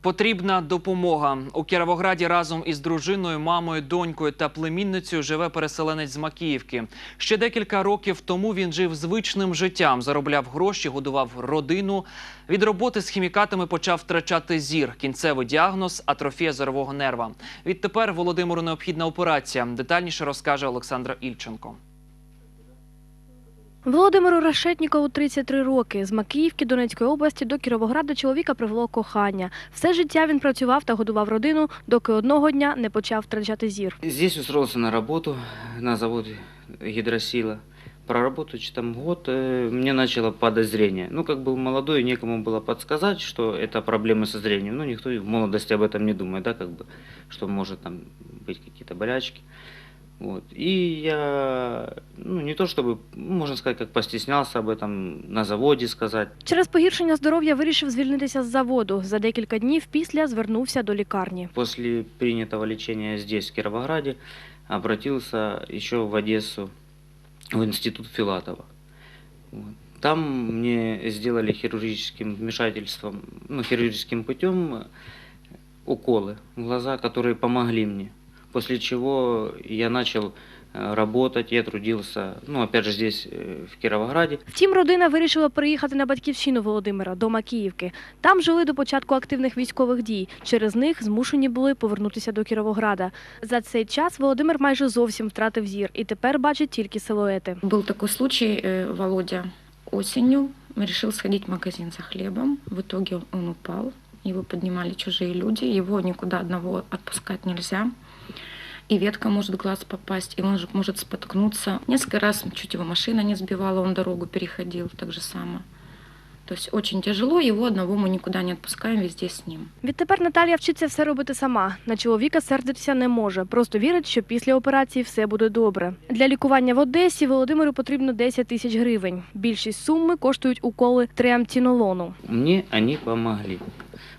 Потрібна допомога у Кіровограді разом із дружиною, мамою, донькою та племінницею живе переселенець з Макіївки. Ще декілька років тому він жив звичним життям, заробляв гроші, годував родину. Від роботи з хімікатами почав втрачати зір. Кінцевий діагноз атрофія зорового нерва. Відтепер Володимиру необхідна операція. Детальніше розкаже Олександра Ільченко. Володимиру Рашетнікову 33 роки. З Макіївки Донецької області до Кіровограда чоловіка привело кохання. Все життя він працював та годував родину, доки одного дня не почав втрачати зір. Здесь устроился на работу, на завод гидросила. Проработав там год, э, мне начало падать зрение. Ну, как был молодой, некому было подсказать, что это проблемы со зрением. Ну, никто в молодости об этом не думает, да, как бы, что может там быть какие-то болячки. Вот. И я, ну, не то чтобы, ну, можно сказать, как постеснялся об этом на заводе сказать. Через погіршення здоров'я вирішив звільнитися з заводу. За декілька днів після звернувся до лікарні. После принятого лечения здесь, в Кировограде, обратился еще в Одессу, в институт Филатова. Вот. Там мне сделали хирургическим вмешательством, ну, хирургическим путем э, уколы в глаза, которые помогли мне. После чего я начал э, работать, я трудился, ну, опять же, здесь, э, в Кировограде. Втім, родина вирішила приїхати на батьківщину Володимира до Макіївки. Там жили до початку активних військових дій. Через них змушені були повернутися до Кіровограда. За цей час Володимир майже зовсім втратив зір і тепер бачить тільки силуети. Был такой случай, э, Володя осенью решил сходить в магазин за хлебом. В итоге он упал, его поднимали чужие люди, его никуда одного отпускать нельзя. И ветка может в глаз попасть, и он же может споткнуться. Несколько раз чуть его машина не сбивала, он дорогу переходил так же само. То есть очень тяжело, его одного мы никуда не отпускаем, везде с ним. Відтепер Наталія вчиться все робити сама. На чоловіка сердитися не може. Просто вірить, що після операції все буде добре. Для лікування в Одесі Володимиру потрібно 10 тисяч гривень. Більшість суми коштують уколи триамтінолону. Мне они помогли.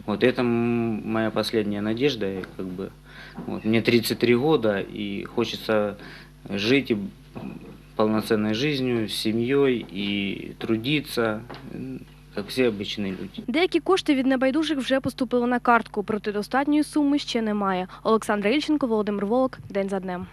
Вот это м- моя последняя надежда, и как бы вот, мне 33 года и хочется жить и полноценной жизнью, с семьей и трудиться, м, как все обычные люди. Деякі кошти від небайдужих вже поступили на картку, проте достатньої суми ще немає. Олександра Ільченко, Володимир Волок. День за днем.